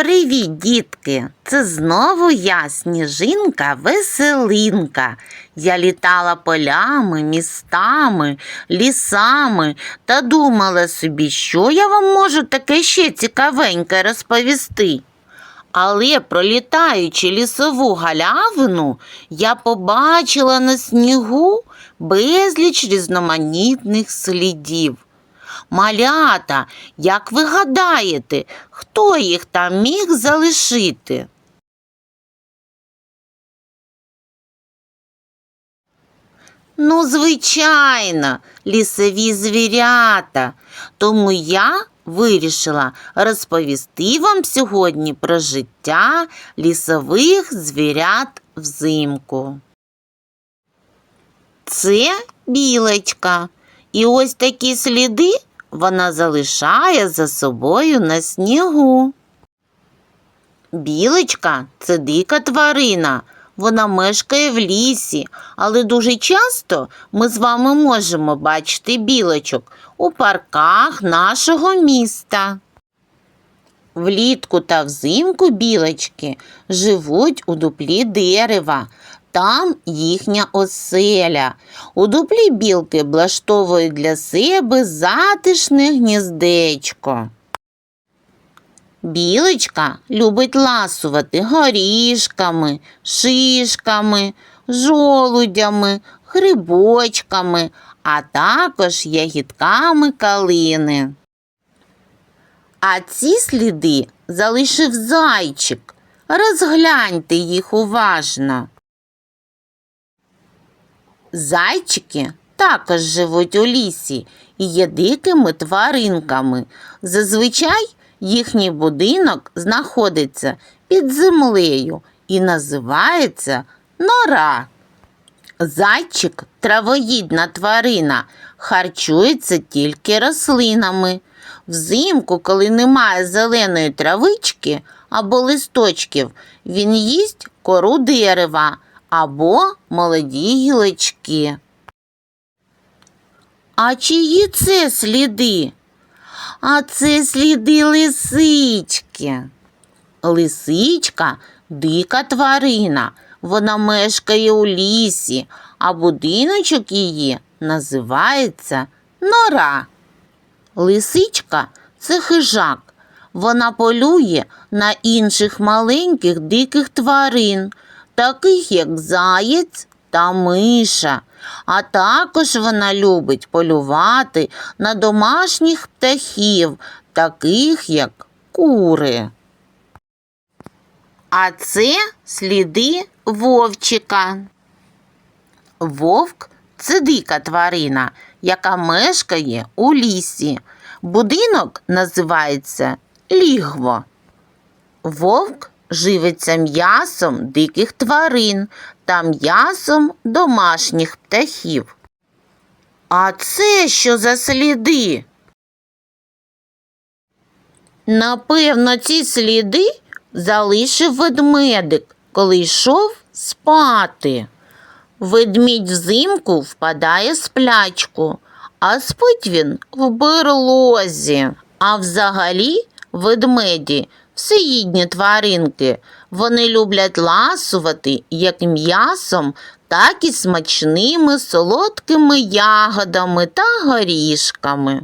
Привіт, дітки! Це знову я, сніжинка веселинка. Я літала полями, містами, лісами та думала собі, що я вам можу таке ще цікавеньке розповісти. Але пролітаючи лісову галявину, я побачила на снігу безліч різноманітних слідів. Малята, як ви гадаєте, хто їх там міг залишити? Ну, звичайно, лісові звірята. Тому я вирішила розповісти вам сьогодні про життя лісових звірят взимку. Це білочка. І ось такі сліди вона залишає за собою на снігу. Білочка це дика тварина. Вона мешкає в лісі, але дуже часто ми з вами можемо бачити білочок у парках нашого міста. Влітку та взимку білочки живуть у дуплі дерева. Там їхня оселя. У дуплі білки облаштовують для себе затишне гніздечко. Білочка любить ласувати горішками, шишками, жолудями, грибочками, а також ягідками калини. А ці сліди залишив зайчик. Розгляньте їх уважно. Зайчики також живуть у лісі і є дикими тваринками. Зазвичай їхній будинок знаходиться під землею і називається нора. Зайчик травоїдна тварина, харчується тільки рослинами. Взимку, коли немає зеленої травички або листочків, він їсть кору дерева або молоді гілочки. А чиї це сліди? А це сліди лисички. Лисичка дика тварина. Вона мешкає у лісі, а будиночок її називається нора. Лисичка це хижак. Вона полює на інших маленьких диких тварин, таких як заєць та миша. А також вона любить полювати на домашніх птахів, таких як кури. А це сліди вовчика. Вовк це дика тварина, яка мешкає у лісі. Будинок називається лігво. Вовк живиться м'ясом диких тварин та м'ясом домашніх птахів. А це що за сліди? Напевно, ці сліди залишив ведмедик, коли йшов спати. Ведмідь взимку впадає сплячку, а спить він в берлозі. А взагалі ведмеді всеїдні тваринки. Вони люблять ласувати як м'ясом, так і смачними солодкими ягодами та горішками.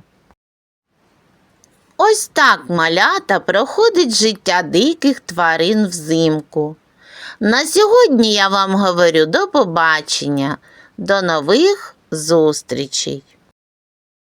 Ось так малята проходить життя диких тварин взимку. На сьогодні я вам говорю до побачення, до нових зустрічей.